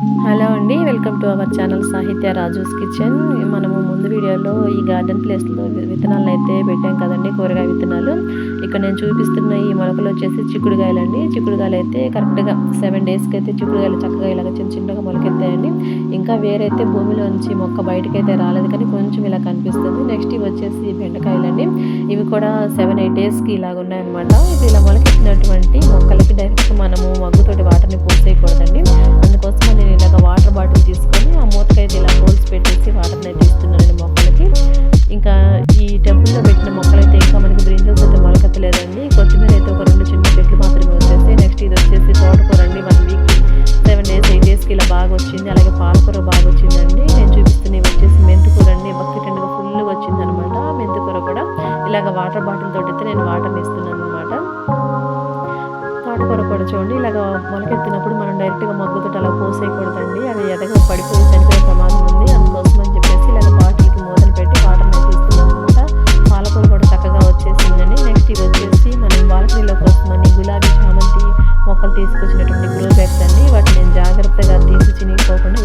Hello అండి welcome to our channel సాహిత్య Raju's kitchen. మనము ముందు వీడియోలో ఈ గార్డెన్ ప్లేస్లో విత్తనాలను అయితే పెట్టాం కదండి కూరగాయ విత్తనాలు. ఇక్కడ నేను చూపిస్తున్న ఈ మొలకలు వచ్చేసి చిక్కుడుగాయలు అండి చిక్కుడుగాయలు అయితే కరెక్ట్గా సెవెన్ డేస్కి అయితే చిక్కుడుగాయలు చక్కగా ఇలాగ చిన్న చిన్నగా మొలకెత్తాయండి. ఇంకా వేరైతే భూమిలోంచి మొక్క బయటకి అయితే రాలేదు కానీ కొంచెం ఇలా కనిపిస్తుంది. నెక్స్ట్ ఇవి వచ్చేసి బెండకాయలండి. ఇవి కూడా సెవెన్ ఎయిట్ డేస్కి ఇలాగ ఉన్నాయన్నమాట. ఇది ఇలా మొలకెత్తినటువంటి మొక్కలకి డైరెక్ట్గా ఇలా బాగా వచ్చింది అలాగే పాలకూర బాగా వచ్చిందండి నేను చూపిస్తున్నవి వచ్చేసి మెంతుకూర అండి బకెట్ అండ్ ఫుల్ వచ్చింది అనమాట మెంతుకూర కూడా ఇలాగ వాటర్ బాటిల్ తోటి అయితే నేను వాటర్ వేస్తున్నాను అనమాట తోటకూర కూడా చూడండి ఇలాగ మొలకెత్తినప్పుడు మనం డైరెక్ట్గా మగ్గుతో అలా పోసేయకూడదండి. అది ఎదగ పడిపోయి చనిపోయే ప్రమాదం తీసుకొచ్చినటువంటి గ్రో అండి వాటిని నేను జాగ్రత్తగా తీసి చినిగిపోకుండా